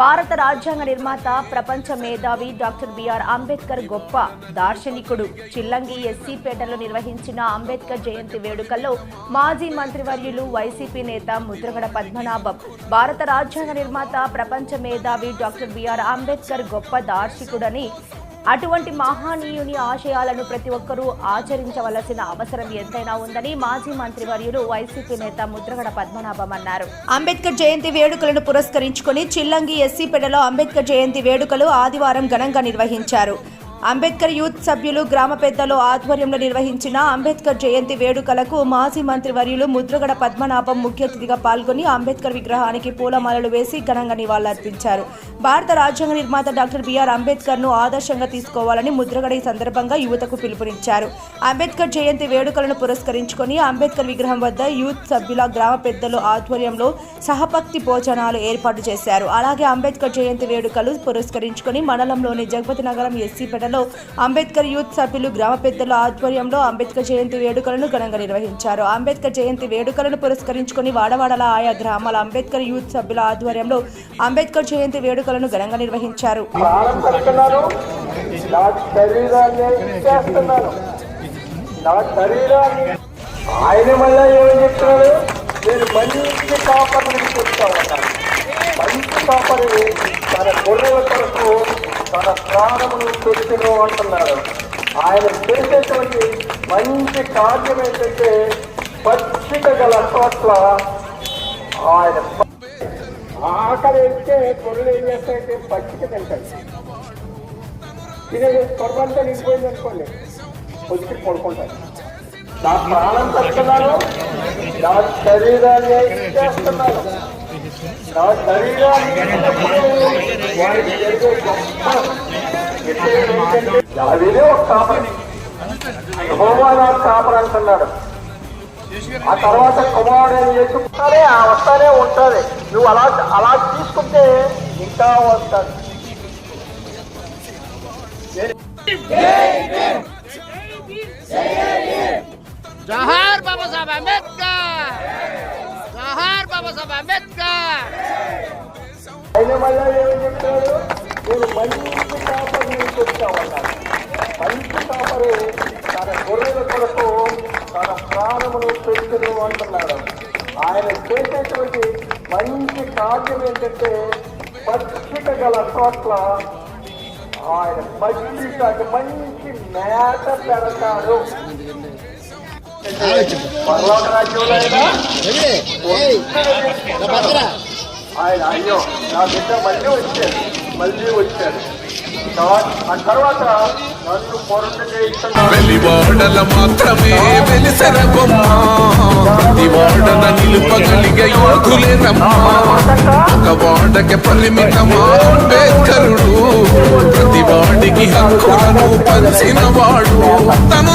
భారత రాజ్యాంగ నిర్మాత ప్రపంచ మేధావి డాక్టర్ బిఆర్ అంబేద్కర్ గొప్ప దార్శనికుడు. చిల్లంగి ఎస్సీపేటలో నిర్వహించిన అంబేద్కర్ జయంతి వేడుకల్లో మాజీ మంత్రివర్యులు వైసీపీ నేత ముద్రగడ పద్మనాభం. భారత రాజ్యాంగ నిర్మాత ప్రపంచ మేధావి డాక్టర్ బిఆర్ అంబేద్కర్ గొప్ప దార్శికుడని అటువంటి మహానీయుని ఆశయాలను ప్రతి ఒక్కరూ ఆచరించవలసిన అవసరం ఎంతైనా ఉందని మాజీ మంత్రివర్యులు వైసీపీ నేత ముద్రగడ పద్మనాభం అన్నారు. అంబేద్కర్ జయంతి వేడుకలను పురస్కరించుకుని చిల్లంగి ఎస్సీపేటలో అంబేద్కర్ జయంతి వేడుకలు ఆదివారం ఘనంగా నిర్వహించారు. అంబేద్కర్ యూత్ సభ్యులు గ్రామ పెద్దలు ఆధ్వర్యంలో నిర్వహించిన అంబేద్కర్ జయంతి వేడుకలకు మాజీ మంత్రి వర్యులు ముద్రగడ పద్మనాభం ముఖ్య అతిథిగా పాల్గొని అంబేద్కర్ విగ్రహానికి పూలమాలలు వేసి ఘనంగా నివాళులర్పించారు. భారత రాజ్యాంగ నిర్మాత డాక్టర్ బిఆర్ అంబేద్కర్ను ఆదర్శంగా తీసుకోవాలని ముద్రగడ ఈ సందర్భంగా యువతకు పిలుపునిచ్చారు. అంబేద్కర్ జయంతి వేడుకలను పురస్కరించుకొని అంబేద్కర్ విగ్రహం వద్ద యూత్ సభ్యుల గ్రామ పెద్దలు ఆధ్వర్యంలో సహపక్తి భోజనాలు ఏర్పాటు చేశారు. అలాగే అంబేద్కర్ జయంతి వేడుకలు పురస్కరించుకొని మండలంలోని జగపతి నగరం ఎస్సీపేటలో అంబేద్కర్ యూత్ సభ్యులు గ్రామ పెద్దల ఆధ్వర్యంలో అంబేద్కర్ జయంతి వేడుకలను ఘనంగా నిర్వహించారు. అంబేద్కర్ జయంతి వేడుకలను పురస్కరించుకొని వాడవాడల ఆయా గ్రామాల అంబేద్కర్ యూత్ సభ్యుల ఆధ్వర్యంలో అంబేద్కర్ జయంతి వేడుకలను ఘనంగా నిర్వహించారు. నా శరీరాన్ని ఇచ్చేస్తున్నాను నా శరీరాన్ని ఆయన ఏమని చెప్తున్నాడు? నేను మంచి మంచి కాపరి తన గొర్రెల కొరకు తన ప్రాణమును పెట్టును అంటున్నాడు. ఆయన చేసేటువంటి మంచి కార్యం ఏంటంటే పచ్చిక గల చోట్ల ఆయన ఆకలి వేస్తే గొర్రెలు ఏం చేస్తాయంటే పచ్చిక తింటాయి ఇదే కొరబంతా నిండిపోయింది అనుకోండి పొచ్చి పడుకుంటారు నా ప్రాణం పెడుతున్నాను నా శరీరాన్ని చేస్తున్నాను నా ఒక కాపరి అంటున్నాడు ఆ తర్వాత కుమారుడు చేసుకుంటానే ఆ వస్తానే ఉంటుంది నువ్వు అలా అలా తీసుకుంటే ఇంకా వస్తుంది జోహార్ బాబాసాహెబ్ అంబేద్కర్ బాబాసాహెబ్ అంబేద్కర్ ఆయన మళ్ళా చెప్తాడు నేను మంచి కాపరిని చెప్తామన్నాడు మంచి కాపరి తన గొర్రెల కొరకు తన ప్రాణమును పెట్టును అంటున్నాడు ఆయన చేసేటువంటి మంచి కార్యం ఏంటంటే పచ్చిక గల చోట్ల ఆయన పచ్చిక మంచి మేత పెడతాడు. ఆయన అయ్యో నా బిడ్డ మళ్ళీ వచ్చాడు మళ్ళీ వచ్చాడు ఆ తర్వాత నన్ను పొరట వెలివాడల మాత్రమే వెలిసెర బొమ్మ నిలుపగలిగే ఒక వాడకి పరిమితమా అంబేద్కరుడు. ప్రతి వాడికి హక్కులను పంచిన వాడు తను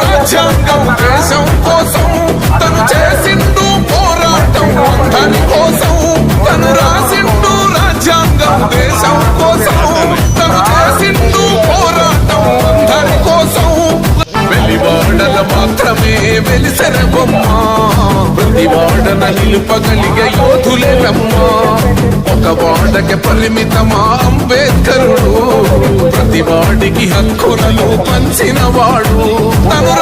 రాజ్యాంగం దేశం కోసం తను చేసిండు పోరాటం అందరి కోసం తను రాసిండు రాజ్యాంగం దేశం కోసం తను చేసిండు పోరాటం అందరి కోసం. వెలివాడల మాత్రమే వెలిసిన బొమ్మ ప్రతి వాడన నిలుపగలిగే యోధులే నమ్మ ఒక వాడకి పరిమితమా? అంబేద్కరుడు ప్రతి వాడికి హక్కులను పంచినవాడు. తను